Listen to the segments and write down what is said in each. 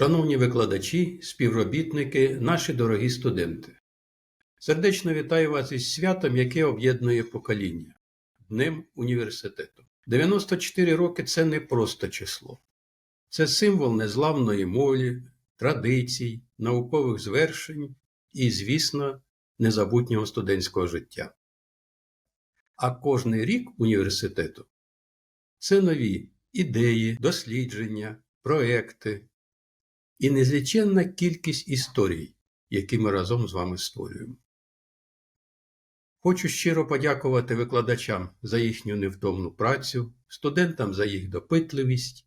Шановні викладачі, співробітники, наші дорогі студенти. Сердечно вітаю вас із святом, яке об'єднує покоління Днем університету. 94 роки це не просто число. Це символ незламної молі, традицій, наукових звершень і, звісно, незабутнього студентського життя. А кожний рік університету це нові ідеї, дослідження, проекти і незліченна кількість історій, які ми разом з вами створюємо. Хочу щиро подякувати викладачам за їхню невтомну працю, студентам за їх допитливість,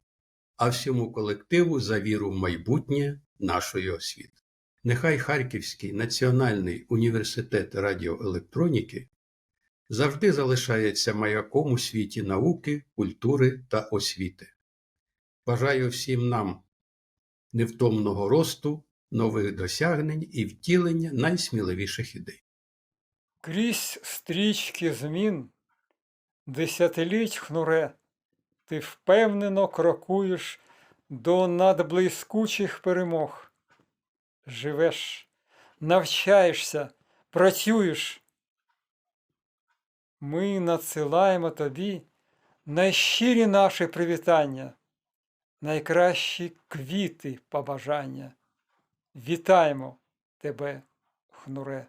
а всьому колективу за віру в майбутнє нашої освіти. Нехай Харківський національний університет радіоелектроніки завжди залишається маяком у світі науки, культури та освіти. Бажаю всім нам невтомного росту, нових досягнень і втілення найсміливіших ідей. Крізь стрічки змін, десятиліть хнуре, ти впевнено крокуєш до надблискучих перемог. Живеш, навчаєшся, працюєш. Ми надсилаємо тобі найщирі наші привітання, найкращі квіти побажання. Вітаємо тебе, хнуре.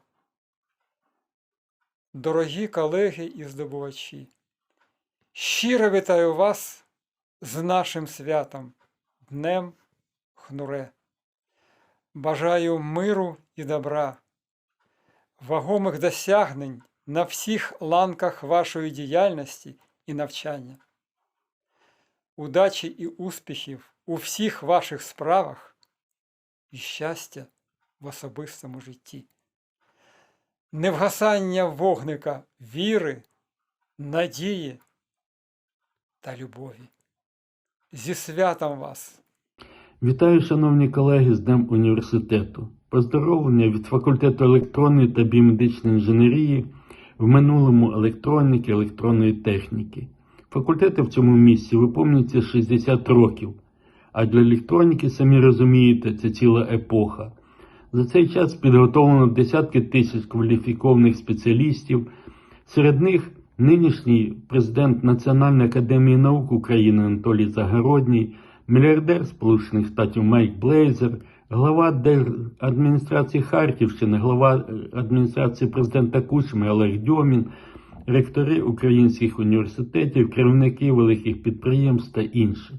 Дорогі колеги і здобувачі, щиро вітаю вас з нашим святом, Днем Хнуре. Бажаю миру і добра, вагомих досягнень на всіх ланках вашої діяльності і навчання, удачі і успіхів у всіх ваших справах і щастя в особистому житті невгасання вогника віри, надії та любові. Зі святом вас! Вітаю, шановні колеги, з Днем університету. Поздоровлення від факультету електронної та біомедичної інженерії, в минулому електроніки, електронної техніки. Факультети в цьому місці виповнюються 60 років, а для електроніки, самі розумієте, це ціла епоха. За цей час підготовлено десятки тисяч кваліфікованих спеціалістів. Серед них нинішній президент Національної академії наук України Анатолій Загородній, мільярдер Сполучених Штатів Майк Блейзер, глава адміністрації Харківщини, глава адміністрації президента Кучми Олег Дьомін, ректори українських університетів, керівники великих підприємств та інші.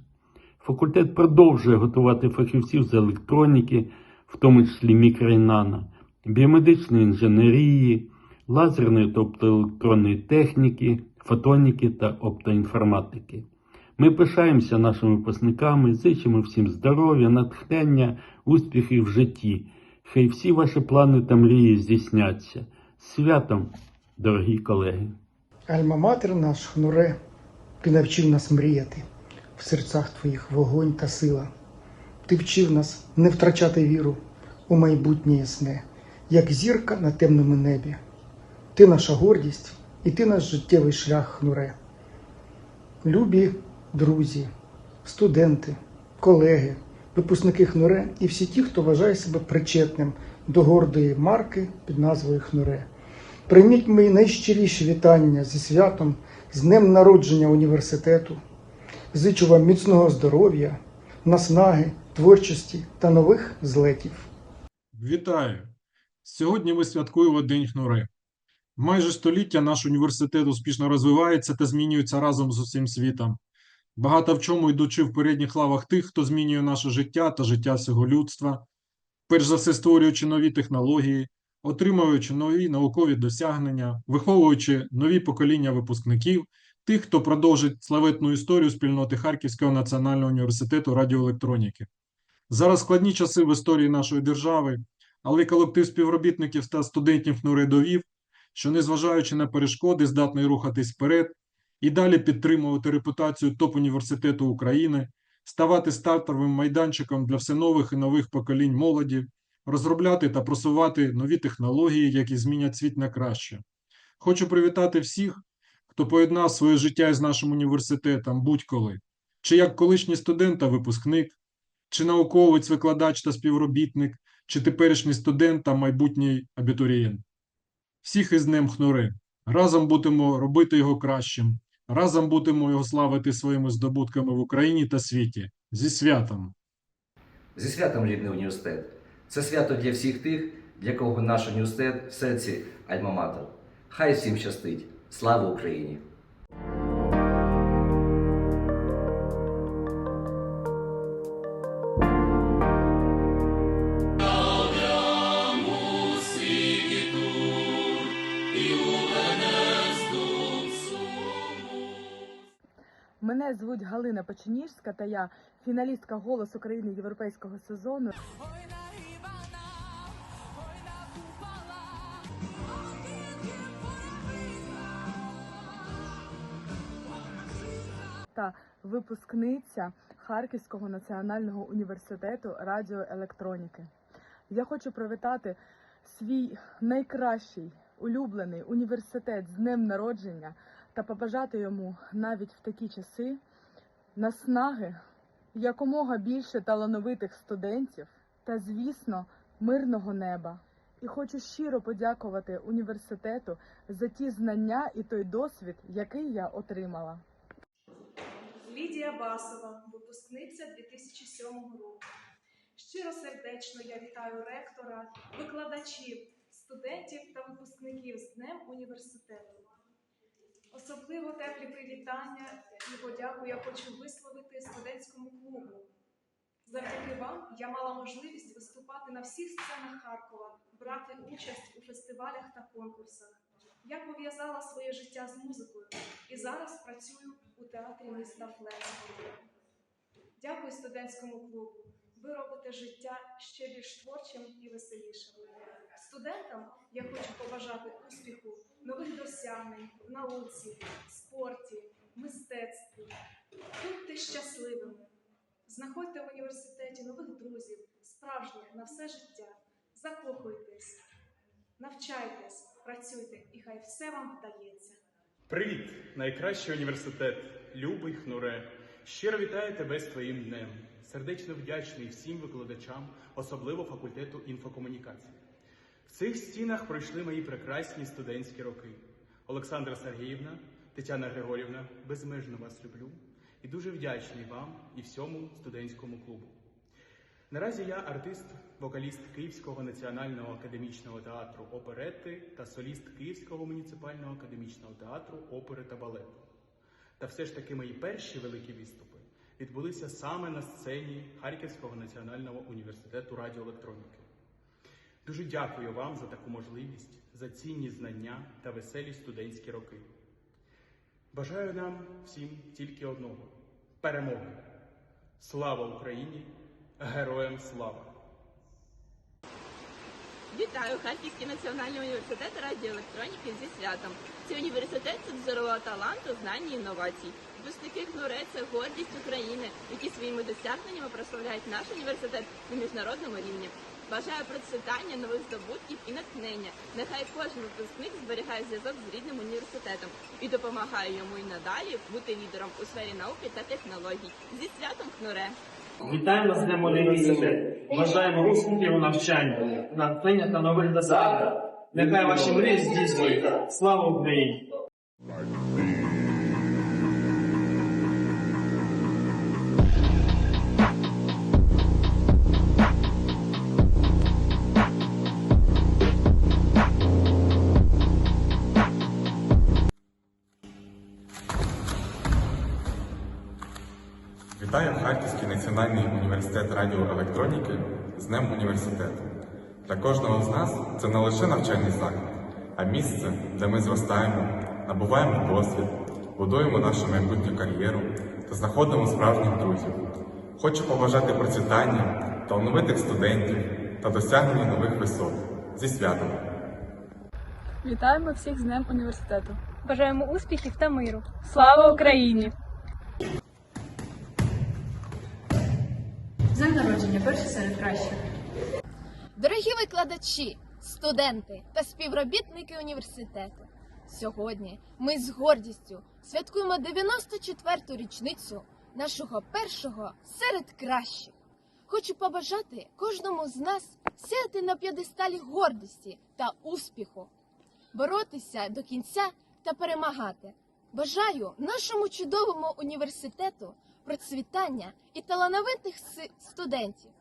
Факультет продовжує готувати фахівців з електроніки в тому числі мікроінана, біомедичної інженерії, лазерної тобто електронної техніки, фотоніки та оптоінформатики. Ми пишаємося нашими випускниками, зичимо всім здоров'я, натхнення, успіхів в житті. Хай всі ваші плани та мрії здійсняться. Святом, дорогі колеги! Альма-матер наш, хнуре, ти навчив нас мріяти, в серцях твоїх вогонь та сила. Ти вчив нас не втрачати віру у майбутнє ясне, як зірка на темному небі. Ти наша гордість і ти наш життєвий шлях хнуре. Любі друзі, студенти, колеги, випускники хнуре і всі ті, хто вважає себе причетним до гордої марки під назвою Хнуре. Прийміть мої найщиріші вітання зі святом, з днем народження університету. Зичу вам міцного здоров'я, наснаги, творчості та нових злетів. Вітаю! Сьогодні ми святкуємо День Хнури. Майже століття наш університет успішно розвивається та змінюється разом з усім світом. Багато в чому йдучи в передніх лавах тих, хто змінює наше життя та життя всього людства, перш за все створюючи нові технології, отримуючи нові наукові досягнення, виховуючи нові покоління випускників, тих, хто продовжить славетну історію спільноти Харківського національного університету радіоелектроніки. Зараз складні часи в історії нашої держави, але колектив співробітників та студентів НУРЕ довів, що, незважаючи на перешкоди, здатний рухатись вперед і далі підтримувати репутацію топ-університету України, ставати стартовим майданчиком для всенових і нових поколінь молоді, розробляти та просувати нові технології, які змінять світ на краще. Хочу привітати всіх, хто поєднав своє життя із нашим університетом будь-коли, чи як колишній студент та випускник чи науковець, викладач та співробітник, чи теперішній студент та майбутній абітурієнт. Всіх із Днем Хнури. Разом будемо робити його кращим. Разом будемо його славити своїми здобутками в Україні та світі. Зі святом! Зі святом рідний університет. Це свято для всіх тих, для кого наш університет в серці Альма-Матер. Хай всім щастить! Слава Україні! Мене звуть Галина Печеніжська, та я фіналістка «Голос України європейського сезону. Та випускниця Харківського національного університету радіоелектроніки. Я хочу привітати свій найкращий улюблений університет з днем народження та побажати йому навіть в такі часи наснаги, якомога більше талановитих студентів та, звісно, мирного неба. І хочу щиро подякувати університету за ті знання і той досвід, який я отримала. Лідія Басова, випускниця 2007 року. Щиро сердечно я вітаю ректора, викладачів, студентів та випускників з Днем університету. Особливо теплі привітання і подяку я хочу висловити студентському клубу. Завдяки вам я мала можливість виступати на всіх сценах Харкова, брати участь у фестивалях та конкурсах. Я пов'язала своє життя з музикою і зараз працюю у театрі міста Фленсбурга. Дякую студентському клубу. Ви робите життя ще більш творчим і веселішим. Студентам я хочу побажати успіху, нових досягнень в науці, спорті, мистецтві. Будьте щасливими. Знаходьте в університеті нових друзів, справжніх на все життя. Закохуйтесь, навчайтесь, працюйте, і хай все вам вдається. Привіт, найкращий університет, любий хнуре. Щиро вітаю тебе з твоїм днем. Сердечно вдячний всім викладачам, особливо факультету інфокомунікації. В цих стінах пройшли мої прекрасні студентські роки. Олександра Сергіївна, Тетяна Григорівна, безмежно вас люблю і дуже вдячний вам і всьому студентському клубу. Наразі я артист, вокаліст Київського національного академічного театру оперети та соліст Київського муніципального академічного театру опери та балету. Та все ж таки мої перші великі виступи відбулися саме на сцені Харківського національного університету радіоелектроніки. Дуже дякую вам за таку можливість, за цінні знання та веселі студентські роки. Бажаю нам всім тільки одного перемоги. Слава Україні! Героям слава! Вітаю Харківський національний університет радіоелектроніки зі святом. Цей університет це джерело таланту, знань і інновацій. Випускники ХНУРЕ – це гордість України, які своїми досягненнями прославляють наш університет на міжнародному рівні. Бажаю процвітання нових здобутків і натхнення. Нехай кожен випускник зберігає зв'язок з рідним університетом і допомагає йому і надалі бути лідером у сфері науки та технологій. Зі святом ХНУРЕ! Вітаємо з Днем університет. Бажаємо успіхів у навчанні, натхнення та нових досягнень. Нехай ваші мрії здійснюються. Слава Україні! Національний університет радіоелектроніки з Днем університету. Для кожного з нас це не лише навчальний заклад, а місце, де ми зростаємо, набуваємо досвід, будуємо нашу майбутню кар'єру та знаходимо справжніх друзів. Хочу побажати процвітання, талановитих студентів та досягнення нових висот. Зі святом! Вітаємо всіх з Днем університету. Бажаємо успіхів та миру. Слава Україні! Народження перший серед кращих. Дорогі викладачі, студенти та співробітники університету. Сьогодні ми з гордістю святкуємо 94-ту річницю нашого першого серед кращих. хочу побажати кожному з нас сяти на п'єдесталі гордості та успіху, боротися до кінця та перемагати. Бажаю нашому чудовому університету процвітання і талановитих студентів.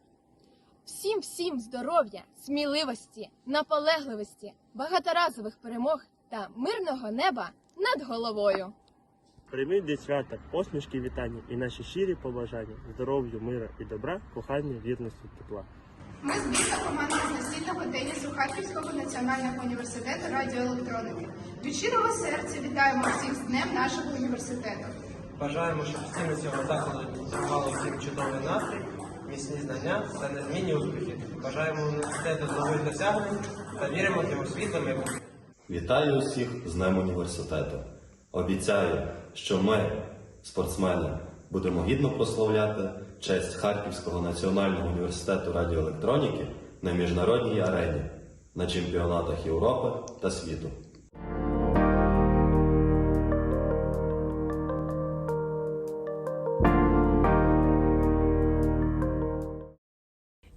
Всім всім здоров'я, сміливості, наполегливості, багаторазових перемог та мирного неба над головою. Прийміть до свята посмішки, вітання і наші щирі побажання здоров'ю, мира і добра, кохання, вірності, тепла. Ми з міста команда з настільного тенісу Харківського національного університету радіоелектроники. Від щирого серця вітаємо всіх з днем нашого університету. Бажаємо, щоб стіни цього закладу дарували всім чудовий настрій, міцні знання та незмінні успіхи. Бажаємо університету нових досягнень та віримо в його світле майбутнє. Вітаю усіх з Днем університету. Обіцяю, що ми, спортсмени, будемо гідно прославляти честь Харківського національного університету радіоелектроніки на міжнародній арені, на чемпіонатах Європи та світу.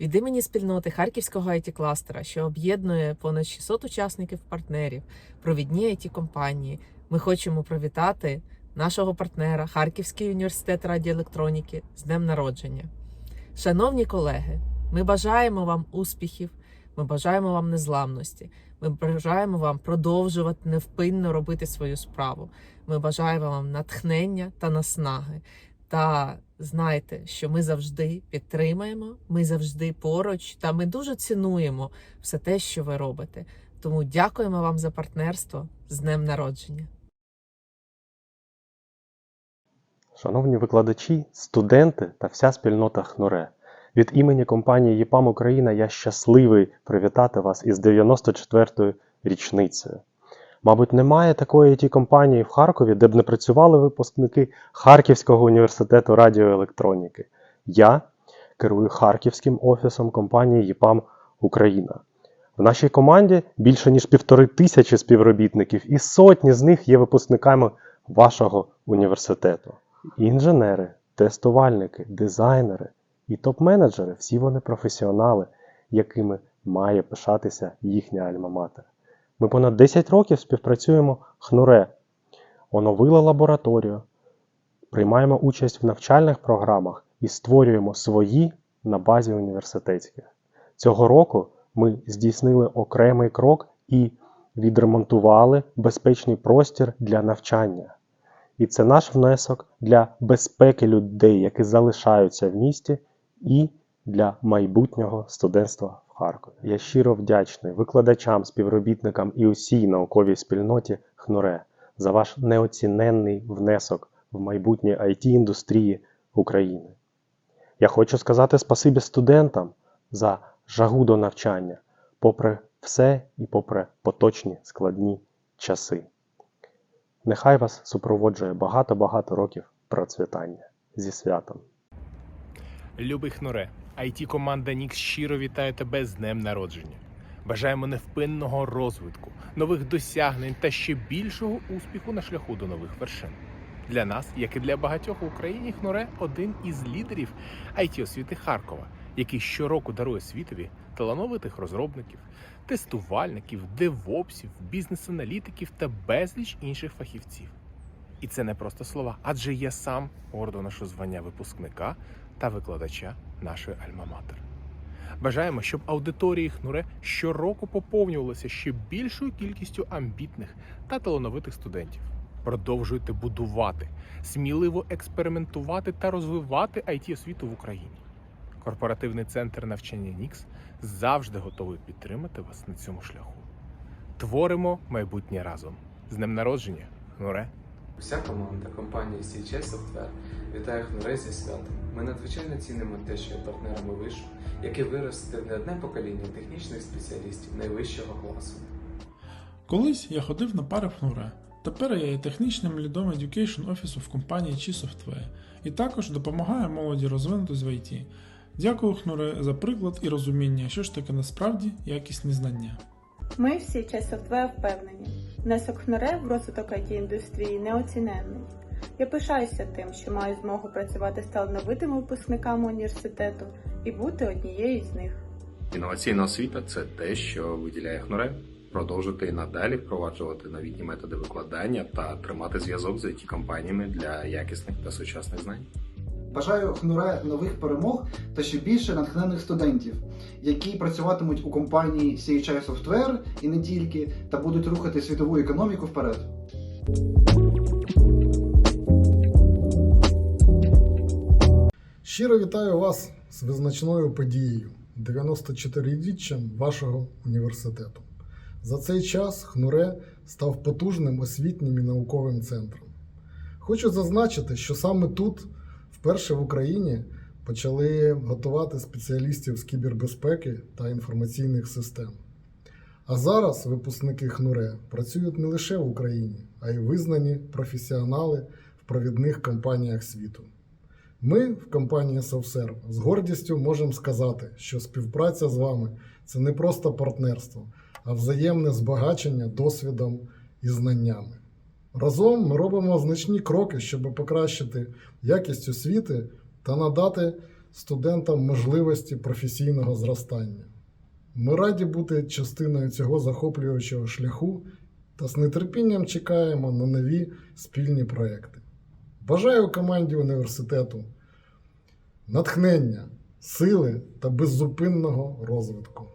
Від імені спільноти Харківського it кластера, що об'єднує понад 600 учасників партнерів, провідні it компанії, ми хочемо привітати нашого партнера Харківський університет радіоелектроніки з днем народження. Шановні колеги, ми бажаємо вам успіхів, ми бажаємо вам незламності, ми бажаємо вам продовжувати невпинно робити свою справу. Ми бажаємо вам натхнення та наснаги. Та знайте, що ми завжди підтримаємо, ми завжди поруч, та ми дуже цінуємо все те, що ви робите. Тому дякуємо вам за партнерство з днем народження. Шановні викладачі, студенти та вся спільнота ХНУРЕ. Від імені компанії ЄПАМ Україна я щасливий привітати вас із 94-ю річницею. Мабуть, немає такої it компанії в Харкові, де б не працювали випускники Харківського університету радіоелектроніки. Я керую Харківським офісом компанії ЄПАМ Україна. В нашій команді більше ніж півтори тисячі співробітників, і сотні з них є випускниками вашого університету. Інженери, тестувальники, дизайнери і топ-менеджери всі вони професіонали, якими має пишатися їхня альма-матер. Ми понад 10 років співпрацюємо ХНУРЕ, оновили лабораторію, приймаємо участь в навчальних програмах і створюємо свої на базі університетських. Цього року ми здійснили окремий крок і відремонтували безпечний простір для навчання. І це наш внесок для безпеки людей, які залишаються в місті, і для майбутнього студентства Харкові. Я щиро вдячний викладачам, співробітникам і усій науковій спільноті ХНУРЕ за ваш неоціненний внесок в майбутнє it індустрії України. Я хочу сказати спасибі студентам за жагу до навчання, попри все і попри поточні складні часи. Нехай вас супроводжує багато-багато років процвітання зі святом. Любий Хнуре, it команда Нікс щиро вітає тебе з днем народження. Бажаємо невпинного розвитку, нових досягнень та ще більшого успіху на шляху до нових вершин. Для нас, як і для багатьох в Україні, Хнуре один із лідерів it освіти Харкова, який щороку дарує світові талановитих розробників, тестувальників, девопсів, бізнес-аналітиків та безліч інших фахівців. І це не просто слова, адже я сам гордо ношу звання випускника та викладача нашої Альма-Матер. Бажаємо, щоб аудиторії Хнуре щороку поповнювалися ще більшою кількістю амбітних та талановитих студентів. Продовжуйте будувати, сміливо експериментувати та розвивати it освіту в Україні. Корпоративний центр навчання Нікс завжди готовий підтримати вас на цьому шляху. Творимо майбутнє разом. З днем народження, Хнуре! Вся команда компанії CJ Software вітає Хнуре зі святом. Ми надзвичайно цінимо те, що є партнерами вишу, який виросте не одне покоління технічних спеціалістів найвищого класу. Колись я ходив на пари в ХНУРЕ. Тепер я є технічним лідом Education офісу в компанії Chi Software і також допомагаю молоді розвинутись в IT. Дякую, Хнуре, за приклад і розуміння, що ж таке насправді якісні знання. Ми всі софтвер впевнені. Внесок ХНРЕ в розвиток it індустрії неоціненний. Я пишаюся тим, що маю змогу працювати з талановитими випускниками університету і бути однією з них. Інноваційна освіта це те, що виділяє ХНУРЕ. Продовжити і надалі впроваджувати новітні методи викладання та тримати зв'язок з it компаніями для якісних та сучасних знань. Бажаю ХНУРЕ нових перемог та ще більше натхнених студентів, які працюватимуть у компанії CHI Software і не тільки, та будуть рухати світову економіку вперед. Щиро вітаю вас з визначною подією 94-річчям вашого університету. За цей час ХНУРЕ став потужним освітнім і науковим центром. Хочу зазначити, що саме тут, вперше в Україні, почали готувати спеціалістів з кібербезпеки та інформаційних систем. А зараз випускники ХНУРЕ працюють не лише в Україні, а й визнані професіонали в провідних компаніях світу. Ми в компанії SoftServe з гордістю можемо сказати, що співпраця з вами це не просто партнерство, а взаємне збагачення досвідом і знаннями. Разом ми робимо значні кроки, щоб покращити якість освіти та надати студентам можливості професійного зростання. Ми раді бути частиною цього захоплюючого шляху та з нетерпінням чекаємо на нові спільні проекти. Бажаю команді університету натхнення, сили та беззупинного розвитку.